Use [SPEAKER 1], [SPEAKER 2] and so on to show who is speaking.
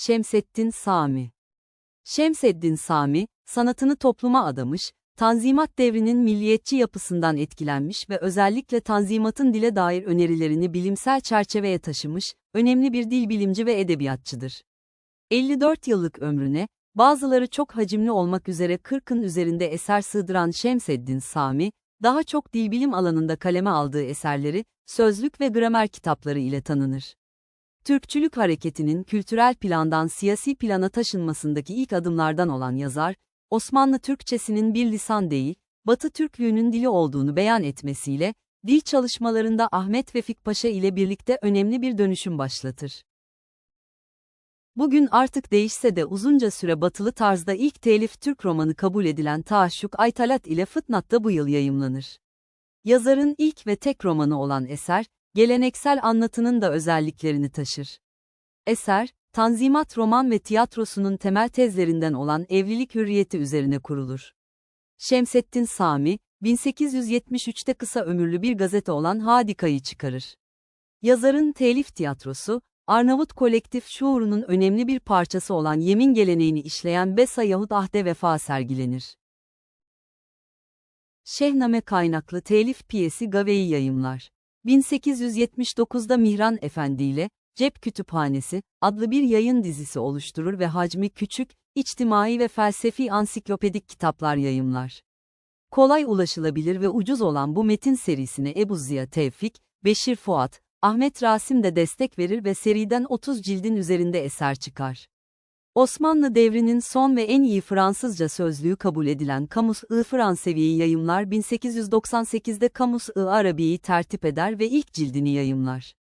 [SPEAKER 1] Şemseddin Sami Şemseddin Sami, sanatını topluma adamış, Tanzimat devrinin milliyetçi yapısından etkilenmiş ve özellikle Tanzimat'ın dile dair önerilerini bilimsel çerçeveye taşımış, önemli bir dil bilimci ve edebiyatçıdır. 54 yıllık ömrüne, bazıları çok hacimli olmak üzere 40'ın üzerinde eser sığdıran Şemseddin Sami, daha çok dilbilim alanında kaleme aldığı eserleri, sözlük ve gramer kitapları ile tanınır. Türkçülük hareketinin kültürel plandan siyasi plana taşınmasındaki ilk adımlardan olan yazar, Osmanlı Türkçesinin bir lisan değil, Batı Türklüğünün dili olduğunu beyan etmesiyle, dil çalışmalarında Ahmet Vefik Paşa ile birlikte önemli bir dönüşüm başlatır. Bugün artık değişse de uzunca süre batılı tarzda ilk telif Türk romanı kabul edilen Taaşşuk Aytalat ile Fıtnat'ta bu yıl yayımlanır. Yazarın ilk ve tek romanı olan eser, geleneksel anlatının da özelliklerini taşır. Eser, Tanzimat roman ve tiyatrosunun temel tezlerinden olan evlilik hürriyeti üzerine kurulur. Şemseddin Sami, 1873'te kısa ömürlü bir gazete olan Hadika'yı çıkarır. Yazarın telif tiyatrosu, Arnavut kolektif şuurunun önemli bir parçası olan yemin geleneğini işleyen Besa yahut Ahde Vefa sergilenir. Şehname kaynaklı telif piyesi Gave'yi yayımlar. 1879'da Mihran Efendi ile Cep Kütüphanesi adlı bir yayın dizisi oluşturur ve hacmi küçük, içtimai ve felsefi ansiklopedik kitaplar yayımlar. Kolay ulaşılabilir ve ucuz olan bu metin serisine Ebu Ziya Tevfik, Beşir Fuat, Ahmet Rasim de destek verir ve seriden 30 cildin üzerinde eser çıkar. Osmanlı devrinin son ve en iyi Fransızca sözlüğü kabul edilen Kamus-ı Fransevi'yi yayımlar 1898'de Kamus-ı Arabi'yi tertip eder ve ilk cildini yayımlar.